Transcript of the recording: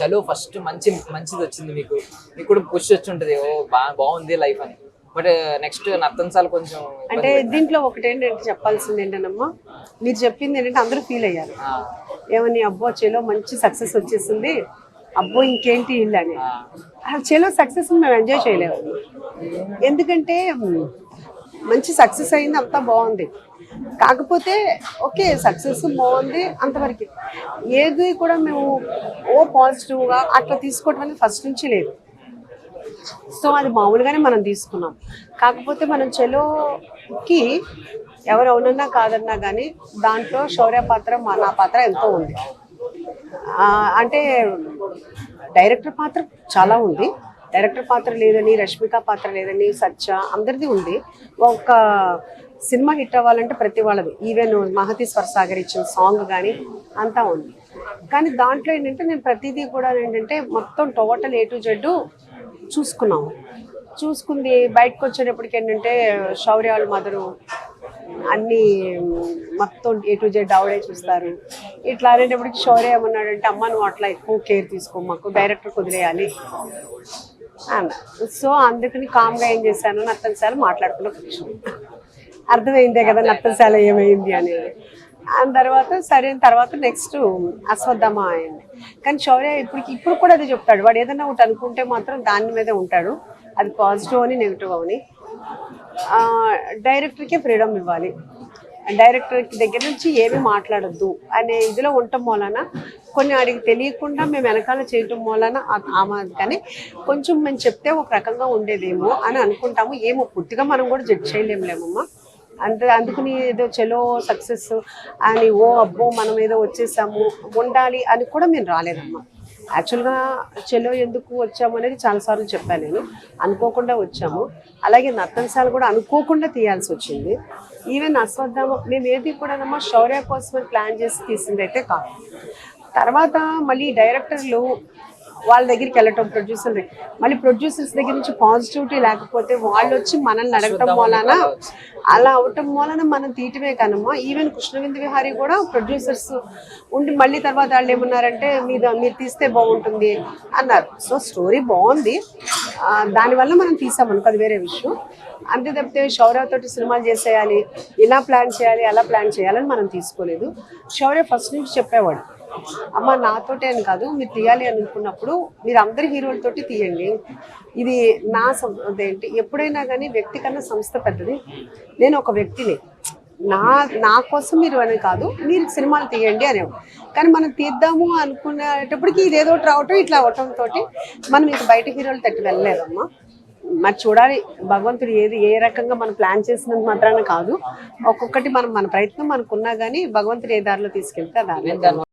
చలో ఫస్ట్ మంచి మంచిది వచ్చింది మీకు. మీకు కూడా పుష్ వచ్చి ఉంటుంది ఓ బా బాగుంది లైఫ్ అని. బట్ నెక్స్ట్ నర్తన్సాలు కొంచెం అంటే దీంట్లో ఒకటి ఏంటంటే చెప్పాల్సింది ఏంటనమ్మా? మీరు చెప్పింది ఏంటంటే అందరూ ఫీల్ అయ్యారు. ఏమని అబ్బో చెలో మంచి సక్సెస్ వచ్చేసింది. అబ్బో ఇంకేంటి ఇల్లు అని. చెలో సక్సెస్ మేము ఎంజాయ్ చేయలేము. ఎందుకంటే మంచి సక్సెస్ అయింది అంతా బాగుంది. కాకపోతే ఓకే సక్సెస్ బాగుంది అంతవరకు. ఏది కూడా మేము ఓ పాజిటివ్గా అట్లా తీసుకోవడం అనేది ఫస్ట్ నుంచి లేదు. సో అది మామూలుగానే మనం తీసుకున్నాం. కాకపోతే మనం చెలోకి ఎవరు అవునన్నా కాదన్నా కానీ దాంట్లో శౌర్య పాత్ర నా పాత్ర ఎంతో ఉంది. అంటే డైరెక్టర్ పాత్ర చాలా ఉంది. డైరెక్టర్ పాత్ర లేదని రష్మిక పాత్ర లేదని సత్య అందరిది ఉంది. ఒక సినిమా హిట్ అవ్వాలంటే ప్రతి వాళ్ళది. ఈవెన్ మహతి స్వరసాగర్ ఇచ్చిన సాంగ్ కానీ అంతా ఉంది. కానీ దాంట్లో ఏంటంటే నేను ప్రతిదీ కూడా ఏంటంటే మొత్తం టోటల్ ఏ టు జెడ్ చూసుకున్నాము. చూసుకుంది బయటకు వచ్చేటప్పటికి ఏంటంటే శౌర్యాలు మదరు అన్నీ మొత్తం ఏ టు జెడ్ ఆవిడే చూస్తారు. ఇట్లా అనేటప్పటికి శౌర్య ఏమన్నాడంటే అమ్మ నువ్వు అట్లా ఎక్కువ కేర్ తీసుకో మాకు డైరెక్టర్ కుదిరేయాలి. సో అందుకని కామ్గా ఏం చేశాను నత్తనశాల మాట్లాడుకున్న కూర్చున్నాను అర్థమైందే కదా నత్తనశాల ఏమైంది అనేది అండ్ తర్వాత సరే తర్వాత నెక్స్ట్ అశ్వత్థమ అయింది. కానీ శౌర్య ఇప్పుడు ఇప్పుడు కూడా అది చెప్తాడు. వాడు ఏదైనా ఒకటి అనుకుంటే మాత్రం దాని మీదే ఉంటాడు. అది పాజిటివ్ అని నెగిటివ్ అని. డైరెక్టర్కే ఫ్రీడమ్ ఇవ్వాలి. డైరెక్టర్ దగ్గర నుంచి ఏమీ మాట్లాడొద్దు అనే ఇదిలో ఉండటం వలన కొన్ని ఆడికి తెలియకుండా మేము వెనకాల చేయటం వలన ఆ- ఆమె కానీ కొంచెం మేము చెప్తే ఒక రకంగా ఉండేదేమో అని అనుకుంటాము. ఏమో పూర్తిగా మనం కూడా జడ్జ్ చేయలేములేమమ్మా. అంత అందుకుని ఏదో చలో సక్సెస్ అని ఓ అబ్బో మనం ఏదో వచ్చేసాము ఉండాలి అని కూడా మేము రాలేదమ్మా. యాక్చువల్గా చెలో ఎందుకు వచ్చాము అనేది చాలాసార్లు చెప్పాను నేను. అనుకోకుండా వచ్చాము. అలాగే నర్తనశాల కూడా అనుకోకుండా తీయాల్సి వచ్చింది. ఈవెన్ అశ్వత్థామ మేము ఏది కూడా శౌర్య కోసం ప్లాన్ చేసి తీసింది అయితే కాదు. తర్వాత మళ్ళీ డైరెక్టర్లు వాళ్ళ దగ్గరికి వెళ్ళటం ప్రొడ్యూసర్ మళ్ళీ ప్రొడ్యూసర్స్ దగ్గర నుంచి పాజిటివిటీ లేకపోతే వాళ్ళు వచ్చి మనల్ని అడగటం వలన అలా అవటం వలన మనం తీయటమే కానమ్మా ఈవెన్ కృష్ణవింద విహారీ కూడా ప్రొడ్యూసర్స్ ఉండి మళ్ళీ తర్వాత వాళ్ళు ఏమన్నారంటే మీద మీరు తీస్తే బాగుంటుంది అన్నారు. సో స్టోరీ బాగుంది. దానివల్ల మనం తీసామనుకో అది వేరే విషయం. అంతే తప్పితే శౌర్య తోటి సినిమాలు చేసేయాలి ఇలా ప్లాన్ చేయాలి అలా ప్లాన్ చేయాలని మనం తీసుకోలేదు. శౌర్య ఫస్ట్ నుంచి చెప్పేవాడు. అమ్మ నాతోటే అని కాదు మీరు తీయాలి అని అనుకున్నప్పుడు మీరు అందరి హీరోలతోటి తీయండి. ఇది నా సం- అదేంటి ఎప్పుడైనా కానీ వ్యక్తి కన్నా సంస్థ పెద్దది. నేను ఒక వ్యక్తిని. నా నా కోసం మీరు అని కాదు మీరు సినిమాలు తీయండి అనేవి కానీ మనం తీద్దాము అనుకునేటప్పటికి ఇదేదో ఒకటి రావటం ఇట్లా అవటం తోటి మనం మీకు బయట హీరోలు తట్టి వెళ్ళలేదమ్మా. మరి చూడాలి భగవంతుడు ఏది ఏ రకంగా మనం ప్లాన్ చేసినంత మాత్రాన కాదు. ఒక్కొక్కటి మనం మన ప్రయత్నం మనకున్నా కానీ భగవంతుడు ఏ దారిలో తీసుకెళ్తే దాని